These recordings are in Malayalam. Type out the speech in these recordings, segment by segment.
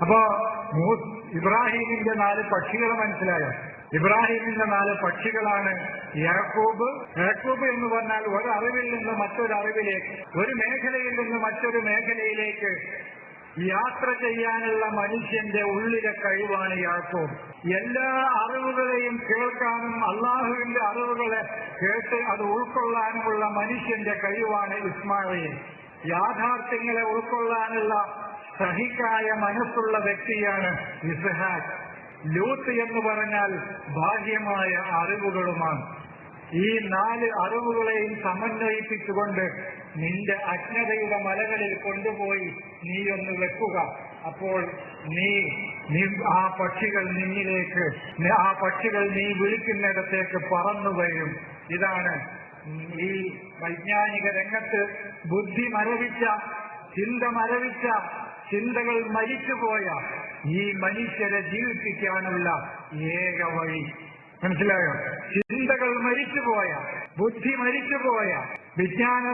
അപ്പോ ഇബ്രാഹിമിന്റെ നാല് പക്ഷികൾ മനസ്സിലായോ? ഇബ്രാഹിമിന്റെ നാല് പക്ഷികളാണ് യാക്കൂബ്. യാക്കൂബ് എന്ന് പറഞ്ഞാൽ ഒരറിവിൽ നിന്ന് മറ്റൊരു അറിവിലേക്ക് ഒരു മേഖലയിൽ നിന്ന് മറ്റൊരു മേഖലയിലേക്ക് യാത്ര ചെയ്യാനുള്ള മനുഷ്യന്റെ ഉള്ളിലെ കഴിവാണ് യാക്കോബ്. എല്ലാ അറിവുകളെയും കേൾക്കാനും അള്ളാഹുവിന്റെ അറിവുകളെ കേട്ട് അത് ഉൾക്കൊള്ളാനുമുള്ള മനുഷ്യന്റെ കഴിവാണ് ഇസ്മായിൽ യാഥാർത്ഥ്യങ്ങളെ ഉൾക്കൊള്ളാനുള്ള സഹിക്കായ മനസ്സുള്ള വ്യക്തിയാണ് ഇസ്ഹാഖ്. ലൂത്ത് എന്ന് പറഞ്ഞാൽ ഭാഗ്യമായ അറിവുകളുമാണ്. ഈ നാല് അറിവുകളെയും സമന്വയിപ്പിച്ചുകൊണ്ട് നിന്റെ അജ്ഞതയുടെ മലകളിൽ കൊണ്ടുപോയി നീ ഒന്ന് വെക്കുക. അപ്പോൾ നീ ആ പക്ഷികൾ നിന്നിലേക്ക് ആ പക്ഷികൾ നീ വിളിക്കുന്നിടത്തേക്ക് പറന്നു വരും. ഇതാണ് ഈ വൈജ്ഞാനിക രംഗത്ത് ബുദ്ധി മരവിച്ച ചിന്ത മരവിച്ച ചിന്തകൾ മരിച്ചുപോയ ഈ മനുഷ്യരെ ജീവിപ്പിക്കാനുള്ള ഏക വഴി. മനസ്സിലായോ? ചിന്തകൾ മരിച്ചുപോയ ബുദ്ധി മരിച്ചുപോയ വിജ്ഞാന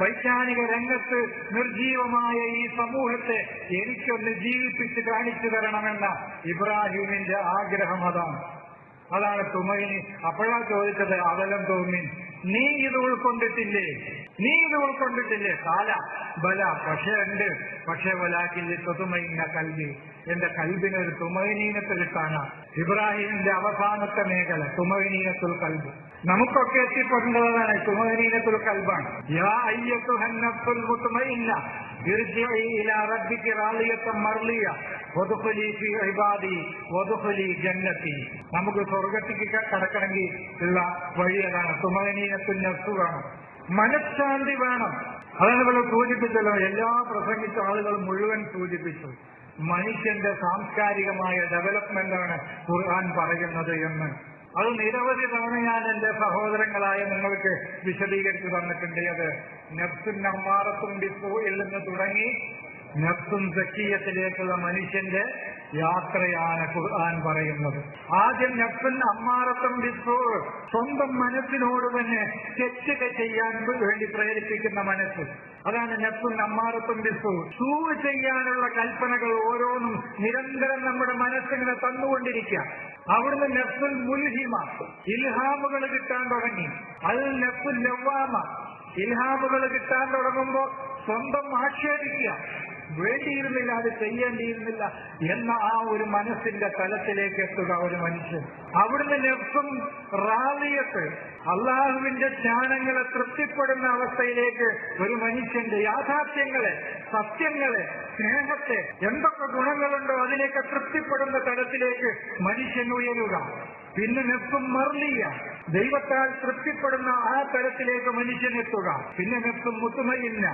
വൈജ്ഞാനിക രംഗത്ത് നിർജീവമായ ഈ സമൂഹത്തെ എനിക്കൊന്ന് ജീവിപ്പിച്ച് കാണിച്ചു തരണമെന്ന ഇബ്രാഹിമിന്റെ ആഗ്രഹം അതാണ്. അതാണ് തുമയിനി അപ്പോഴാ ചോദിച്ചത് അവലം തോന്നി നീ ഇത് ഉൾക്കൊണ്ടിട്ടില്ലേ? നീ ഇത് ഉൾക്കൊണ്ടിട്ടില്ലേ? കാല ബല. പക്ഷേ ഉണ്ട്. പക്ഷേ വലാക്കില്ല തുതുമയിന്ന കൽവി എന്റെ കൽവിന് ഒരു തുമവിനീനത്തിൽ കാണാം ഇബ്രാഹിമിന്റെ അവസാനത്തെ മേഖല തുമൈനീനത്തുൽ കൽബ്. നമുക്കൊക്കെ എത്തിപ്പെടേണ്ടതാണ് തുമൈനീനത്തുൽ കൽബാണ്. യാ നമുക്ക് സ്വർഗത്തിക്ക് കടക്കണമെങ്കിൽ ഉള്ള വഴി അതാണ്. തുമനീനത്തിൽ വേണം മനഃശാന്തി വേണം. അതാണ് ഇവിടെ സൂചിപ്പിച്ചല്ലോ എല്ലാ പ്രസംഗിച്ച ആളുകൾ മുഴുവൻ സൂചിപ്പിച്ചു. മനുഷ്യന്റെ സാംസ്കാരികമായ ഡെവലപ്മെന്റാണ് ഖുർആൻ പറയുന്നത് എന്ന്. അത് നിരവധി തവണ ഞാൻ എന്റെ സഹോദരങ്ങളായ നിങ്ങൾക്ക് വിശദീകരിച്ചു തന്നിട്ടുണ്ട്. അത് നെപ്സും നമ്മാറത്തും ബിസ്സൂയിൽ നിന്ന് തുടങ്ങി നെപ്സും സക്കീയത്തിലേക്കുള്ള മനുഷ്യന്റെ യാത്രയാണ് ഖുർആൻ പറയുന്നത്. ആദ്യം നഫ്സൻ അമ്മാറത്തും ബിസ്സൂ സ്വന്തം മനസ്സിനോട് തന്നെ തെറ്റുക ചെയ്യാൻ വേണ്ടി പ്രേരിപ്പിക്കുന്ന മനസ്സ്. അതാണ് നെഫ്സും അമ്മാറത്തും ബിസ്സൂ സൂ ചെയ്യാനുള്ള കൽപ്പനകൾ ഓരോന്നും നിരന്തരം നമ്മുടെ മനസ്സിങ്ങനെ തന്നുകൊണ്ടിരിക്കുക. അവിടുന്ന് നഫ്സുൽ മുൽഹിമ ഇൽഹാമുകൾ കിട്ടാൻ തുടങ്ങി. അത് നഫ്സുൽ ലവ്വാമ ഇൽഹാമുകൾ കിട്ടാൻ തുടങ്ങുമ്പോൾ സ്വന്തം ആക്ഷേപിക്കുക. വേണ്ടിയിരുന്നില്ല അത് ചെയ്യേണ്ടിയിരുന്നില്ല എന്ന ആ ഒരു മനസ്സിന്റെ തലത്തിലേക്ക് എത്തുക ഒരു മനുഷ്യൻ. അവിടുന്ന് നെഫ്സും റാലിയത്ത് അള്ളാഹുവിന്റെ ജ്ഞാനങ്ങളെ തൃപ്തിപ്പെടുന്ന അവസ്ഥയിലേക്ക് ഒരു മനുഷ്യന്റെ യാഥാർത്ഥ്യങ്ങളെ സത്യങ്ങളെ സ്നേഹത്തെ എന്തൊക്കെ ഗുണങ്ങളുണ്ടോ അതിലേക്ക് തൃപ്തിപ്പെടുന്ന തലത്തിലേക്ക് മനുഷ്യൻ ഉയരുക. പിന്നെ നെഫ്സും മർലിയ. ദൈവത്താൽ തൃപ്തിപ്പെടുന്ന ആ തരത്തിലേക്ക് മനുഷ്യൻ എത്തുക. പിന്നെ നെഫ്സും മുത്തുമയില്ല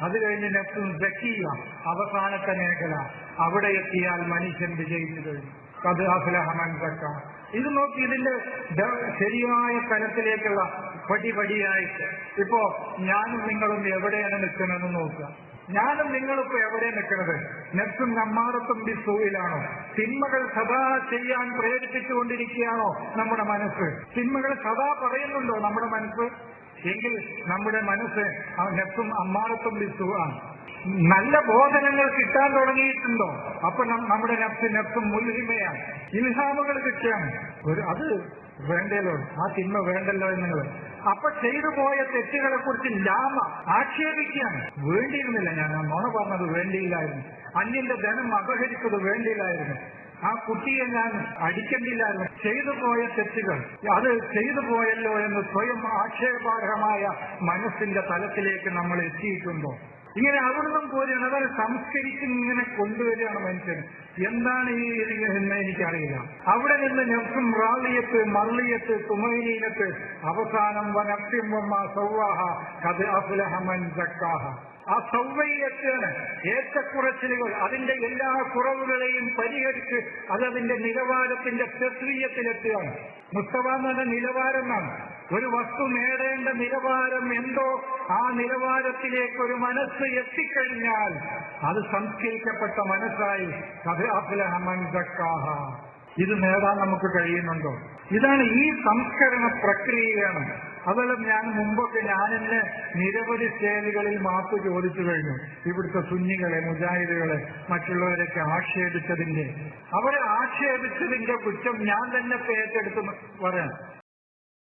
അത് കഴിഞ്ഞ് നെഫ്സും സക്കിയ അവസാനത്തെ മേഖല. അവിടെ എത്തിയാൽ മനുഷ്യൻ വിജയിച്ചു കഴിഞ്ഞു. അത് ഇത് നോക്കി ഇതിന്റെ ശരിയായ തലത്തിലേക്കുള്ള പടിപടിയായിട്ട് ഇപ്പോ ഞാനും നിങ്ങളും എവിടെയാണ് നിൽക്കുന്നതെന്ന് നോക്കുക. ഞാനും നിങ്ങളിപ്പോ എവിടെ നിൽക്കുന്നത് നെസ്സും നമ്മാറത്തും ബിസൂയിലാണോ തിന്മകൾ സദാ ചെയ്യാൻ പ്രേരിപ്പിച്ചുകൊണ്ടിരിക്കുകയാണോ നമ്മുടെ മനസ്സ്? തിന്മകൾ സദാ പറയുന്നുണ്ടോ നമ്മുടെ മനസ്സ്? എങ്കിൽ നമ്മുടെ മനസ്സ് നെസ്സും അമ്മാടത്തും ബിസുവാണ് നല്ല ബോധനങ്ങൾ കിട്ടാൻ തുടങ്ങിയിട്ടുണ്ടോ? അപ്പൊ നമ്മുടെ നെഫ്സ് നെഫ്സും മുൽഹിമയാണ് ഇൽഹാമുകൾ കിട്ടിയാണ് ഒരു അത് വേണ്ടല്ലോ. ആ തിന്മ വേണ്ടല്ലോ എന്നുള്ളത് അപ്പൊ ചെയ്തു പോയ തെറ്റുകളെ കുറിച്ച് ലാമ ആക്ഷേപിക്കുകയാണ്. വേണ്ടിയിരുന്നില്ല ഞാൻ. ആ നുണ പറഞ്ഞത് വേണ്ടിയില്ലായിരുന്നു. അന്യന്റെ ധനം അപഹരിച്ചത് വേണ്ടിയില്ലായിരുന്നു. ആ കുട്ടിയെ ഞാൻ അടിക്കേണ്ടില്ലായിരുന്നു. ചെയ്തു പോയ തെറ്റുകൾ അത് ചെയ്തു പോയല്ലോ എന്ന് സ്വയം ആക്ഷേപാർഹമായ മനസ്സിന്റെ തലത്തിലേക്ക് നമ്മൾ എത്തിയിട്ടുണ്ടോ? ഇങ്ങനെ അവിടുന്ന് പോലെയാണ് അവരെ സംസ്കരിച്ച് ഇങ്ങനെ കൊണ്ടുവരികയാണ് മനുഷ്യൻ. എന്താണ് ഈ എന്ന് എനിക്കറിയില്ല. അവിടെ നിന്ന് നെഫ്സും റാളിയത്ത് മർളിയത്ത് തുമൈനീനത്ത് അവസാനം വനഫ്യമ്മ സൗവാഹ കത് അഫുലഹമൻ സക്കാഹ. ആ സൗവയിലെത്തുകയാണ് ഏറ്റക്കുറച്ചിലുകൾ. അതിന്റെ എല്ലാ കുറവുകളെയും പരിഹരിച്ച് അത് അതിന്റെ നിലവാരത്തിന്റെ പ്രക്രിയത്തിലെത്തുകയാണ് മുസ്തഫ എന്ന് പറഞ്ഞ നിലവാരം എന്നാണ് ഒരു വസ്തു നേടേണ്ട നിലവാരം എന്തോ ആ നിലവാരത്തിലേക്ക് ഒരു മനസ്സ് എത്തിക്കഴിഞ്ഞാൽ അത് സംസ്കരിക്കപ്പെട്ട മനസ്സായി. കഥ അഫ്ലഹമൻ സക്കാഹ ഇത് നേടാൻ നമുക്ക് കഴിയുന്നുണ്ടോ? ഇതാണ് ഈ സംസ്കരണ പ്രക്രിയയാണ്. അതല്ല ഞാൻ മുമ്പൊക്കെ ഞാൻ എന്നെ നിരവധി സ്റ്റേലുകളിൽ മാപ്പ് ചോദിച്ചു കഴിഞ്ഞു. ഇവിടുത്തെ സുന്നികളെ മുജാഹിദുകളെ മറ്റുള്ളവരൊക്കെ ആക്ഷേപിച്ചതിന്റെ അവരെ ആക്ഷേപിച്ചതിന്റെ കുറ്റം ഞാൻ തന്നെ പേറ്റെടുത്ത് പറയാം.